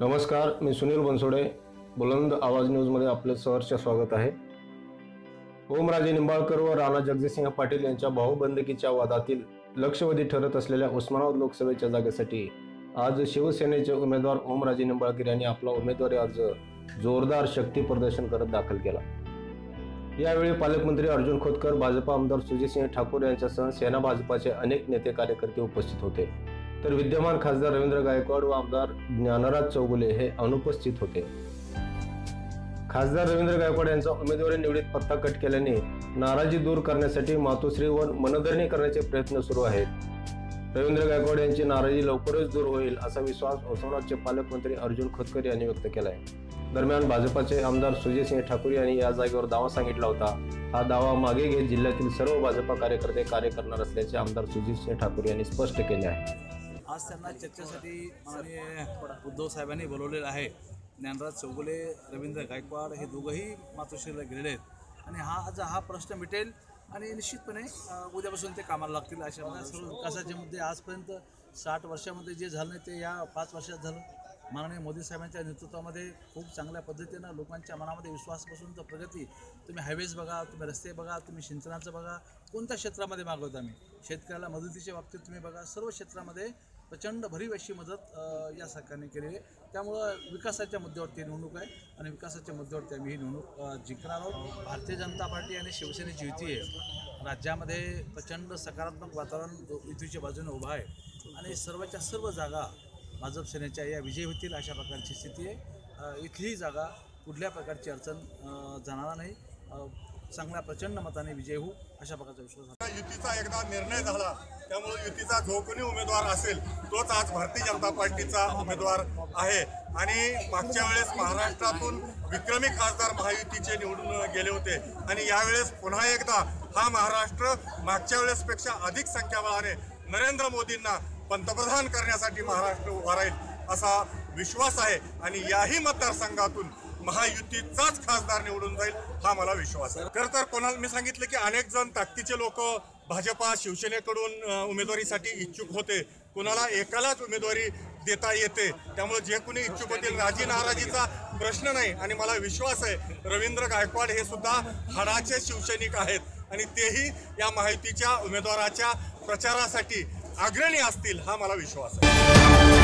नमस्कार मी सुनील बनसोडे. बुलंद आवाज न्यूजमध्ये आपलं सहर्ष स्वागत आहे. ओमराजे निंबाळकर व राणा जगजितसिंह पाटील यांच्या भाऊबंदकीच्या वादातील लक्षवेधी ठरत असलेल्या उस्मानाबाद लोकसभेच्या जागेसाठी आज शिवसेनेचे उमेदवार ओमराजे निंबाळकर यांनी आपला उमेदवारी अर्ज जोरदार शक्ती प्रदर्शन करत दाखल केला. यावेळी पालकमंत्री अर्जुन खोतकर भाजपा आमदार सुजितसिंह ठाकूर यांच्यासह सेना भाजपाचे अनेक नेते कार्यकर्ते उपस्थित होते. तर विद्यमान खासदार रवींद्र गायकवाड व आमदार ज्ञानराज चौगुले हे अनुपस्थित होते. खासदार रवींद्र गायकवाड यांचा उमेदवारी निवडीत पत्ता कट केल्याने नाराजी दूर करण्यासाठी मातोश्री व मनधरणी करण्याचे प्रयत्न सुरू आहेत. रवींद्र गायकवाड यांची नाराजी लवकरच दूर होईल असा विश्वास उस्मानाबादचे पालकमंत्री अर्जुन खोतकर यांनी व्यक्त केला आहे दरम्यान भाजपाचे आमदार सुजयसिंह ठाकूर यांनी या जागेवर दावा सांगितला होता. हा दावा मागे घेत जिल्ह्यातील सर्व भाजपा कार्यकर्ते कार्य करणार असल्याचे आमदार सुजितसिंह ठाकूर यांनी स्पष्ट केले आहे. आज त्यांना चर्चेसाठी माननीय उद्धव साहेबांनी बोलवलेलं आहे. ज्ञानराज चौगुले रवींद्र गायकवाड हे दोघंही मातोश्रीला गेलेले आहेत. आणि हा आज हा प्रश्न मिटेल. आणि निश्चितपणे उद्यापासून ते कामाला लागतील अशा कसाचे सर्व विकासाचे मुद्दे आजपर्यंत साठ वर्षामध्ये जे झालं नाही ते या पाच वर्षात झालं. माननीय मोदी साहेबांच्या नेतृत्वामध्ये खूप चांगल्या पद्धतीनं लोकांच्या मनामध्ये विश्वास बसून तर प्रगती तुम्ही हायवेज बघा तुम्ही रस्ते बघा तुम्ही सिंचनाचं बघा कोणत्या क्षेत्रामध्ये मागवत आम्ही? शेतकऱ्याला मदतीच्या बाबतीत तुम्ही बघा सर्व क्षेत्रामध्ये प्रचंड भरीव अशी मदत या सरकारने केली आहे. त्यामुळं विकासाच्या मुद्द्यावरती निवडणूक आहे आणि विकासाच्या मुद्द्यावरती आम्ही ही निवडणूक जिंकणार आहोत. भारतीय जनता पार्टी आणि शिवसेनेची युती आहे. राज्यामध्ये प्रचंड सकारात्मक वातावरण युतीच्या बाजूने उभं आहे आणि सर्वच्या सर्व जागा भाजप सेनेच्या या विजयी होतील अशा प्रकारची स्थिती आहे. इथली इथलीही जागा कुठल्या प्रकारची अडचण जाणार नाही. चांगल्या प्रचंड मताने विजय होऊ अशा प्रकारचा विश्वास युतीचा एकदा निर्णय झाला त्यामुळे युतीचा जो कोणी उमेदवार असेल तोच आज भारतीय जनता पार्टीचा उमेदवार आहे. आणि मागच्या वेळेस महाराष्ट्रातून विक्रमी खासदार महायुतीचे निवडून गेले होते. आणि यावेळेस पुन्हा एकदा हा महाराष्ट्र मागच्या वेळेसपेक्षा अधिक संख्याबळाने नरेंद्र मोदींना पंतप्रधान करण्यासाठी महाराष्ट्र उभा राहील असा विश्वास आहे आणि याही मतदारसंघातून महायुतीचाच खासदार निवडून जाईल हा मला विश्वास आहे. खरं तर कोणाला मी सांगितलं की अनेक जण ताकदीचे लोक भाजपा शिवसेनेकडून उमेदवारीसाठी इच्छुक होते. कुणाला एकालाच उमेदवारी देता येते. त्यामुळे जे कोणी इच्छुक होतील राजी नाराजीचा प्रश्न नाही. आणि मला विश्वास आहे रवींद्र गायकवाड हे सुद्धा हाडाचे शिवसैनिक आहेत. आणि तेही या माहितीच्या उमेदवाराच्या प्रचारासाठी अग्रणी असतील हा मला विश्वास आहे.